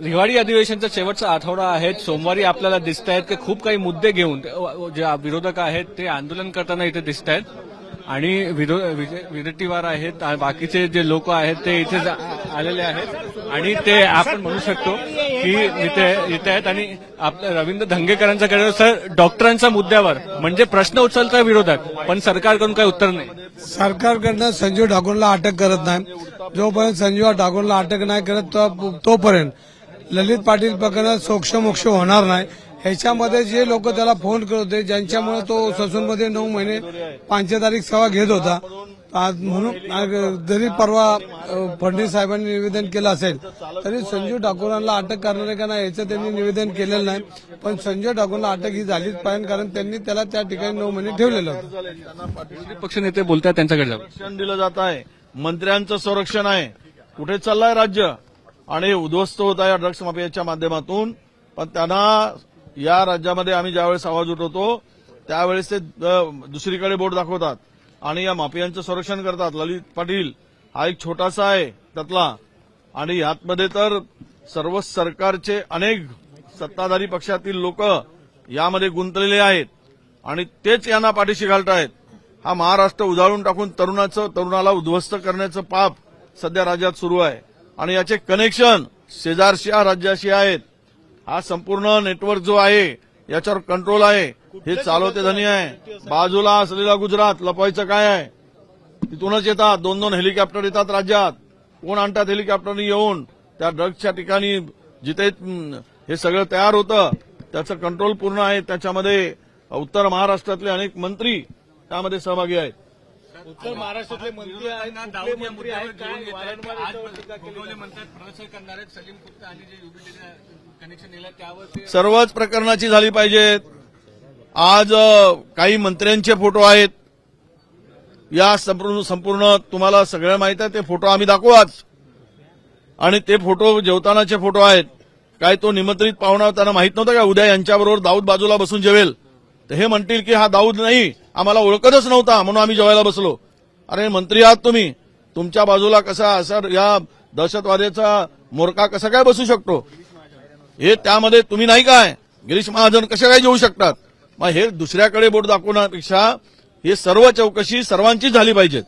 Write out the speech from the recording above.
हिवाळी अधिवेशनचा शेवटचा आठवडा आहे. सोमवारी आपल्याला दिसत आहेत की खूप काही मुद्दे घेऊन जे विरोधक आहेत ते आंदोलन करताना इथे दिसत आहेत आणि विरटीवार आहेत बाकीचे जे लोक आहेत ते इथे जा- आलेले आहेत. आणि ते आपण म्हणू शकतो की इथे इथे आहेत आणि आपल्या रवींद्र धंगेकरांचा कडे सर डॉक्टरांच्या मुद्द्यावर म्हणजे प्रश्न उचलता विरोधक पण सरकारकडून काही उत्तर नाही. सरकारकडनं संजीव ठाकूरला अटक करत नाही. जोपर्यंत संजीव ठाकूरला अटक नाही करत तो- तोपर्यंत ललित पाटील प्रकरणात सोक्षमोक्ष होणार नाही. ह्याच्यामध्ये जे लोक त्याला फोन करत होते ज्यांच्यामुळे तो ससूनमध्ये नऊ महिने तारीख सेवा घेत होता. आज म्हणून जरी परवा फडणवीस साहेबांनी निवेदन केलं असेल तरी संजीव ठाकूरांना अटक करणार आहे का नाही याचं त्यांनी निवेदन केलेलं नाही. पण संजय ठाकूरला अटक ही झालीच पाहिजे कारण त्यांनी त्याला त्या ठिकाणी नऊ महिने ठेवलेलं होतं. विरोधी पक्ष नेते बोलतात त्यांच्याकडे संरक्षण दिलं जात आहे. मंत्र्यांचं संरक्षण आहे. कुठे चाललंय राज्य? आणि उद्ध्वस्त होत आहे ड्रग्स माफियाच्या माध्यमातून. पण त्यांना या राज्यामध्ये आम्ही ज्यावेळेस आवाज उठवतो त्यावेळेस ते दुसरीकडे बोट दाखवतात. आणि या माफियांचं संरक्षण करतात. ललित पाटील हा एक छोटासा आहे त्यातला. आणि यातमध्ये तर सर्व सरकारचे अनेक सत्ताधारी पक्षातील लोक यामध्ये गुंतलेले आहेत. आणि तेच यांना पाठीशी घालतायत. हा महाराष्ट्र उजाळून टाकून तरुणाचं तरुणाला उद्ध्वस्त करण्याचं पाप सध्या राज्यात सुरू आहे. आणि याचे कनेक्शन शेजारच्या राज्याशी आहेत. हा संपूर्ण नेटवर्क जो आहे याच्यावर कंट्रोल आहे. हे चालवते धनी आहे. बाजूला असलेला गुजरात लपवायचं काय आहे? तिथूनच येतात. दोन दोन हेलिकॉप्टर येतात राज्यात. कोण आणतात हेलिकॉप्टरनी येऊन? त्या ड्रग्सच्या ठिकाणी जिथे हे सगळं तयार होतं त्याचं कंट्रोल पूर्ण आहे. त्याच्यामध्ये उत्तर महाराष्ट्रातले अनेक मंत्री त्यामध्ये सहभागी आहेत. उत्तर महाराष्ट्रातले मंत्री आहेत मंत्री आहेत सलीम कुत्ता आणि जे कनेक्शन दिलं त्यावर सर्वच प्रकरणाची झाली पाहिजेत. आज काही मंत्र्यांचे फोटो आहेत. या संपूर्ण संपूर्ण तुम्हाला सगळं माहीत आहे ते फोटो आम्ही दाखवू आज आणि ते फोटो जेवतानाचे फोटो आहेत. काय तो निमंत्रित पाहुणा त्यांना माहीत नव्हतं का? उद्या यांच्याबरोबर दाऊद बाजूला बसून जेवेल. तर हे म्हणतील की हा दाऊद नाही आम्हाला ओळखतच नव्हता म्हणून आम्ही जेवायला बसलो. अरे मंत्री आहात तुम्ही. तुमच्या बाजूला कसा असं या दहशतवाद्याचा मोरका कसा काय बसू शकतो? हे त्यामध्ये तुम्ही नाही काय? गिरीश महाजन कसे काय जेवू शकतात? मग हे दुसऱ्याकडे बोट दाखवण्यापेक्षा हे सर्व चौकशी सर्वांचीच झाली पाहिजेत.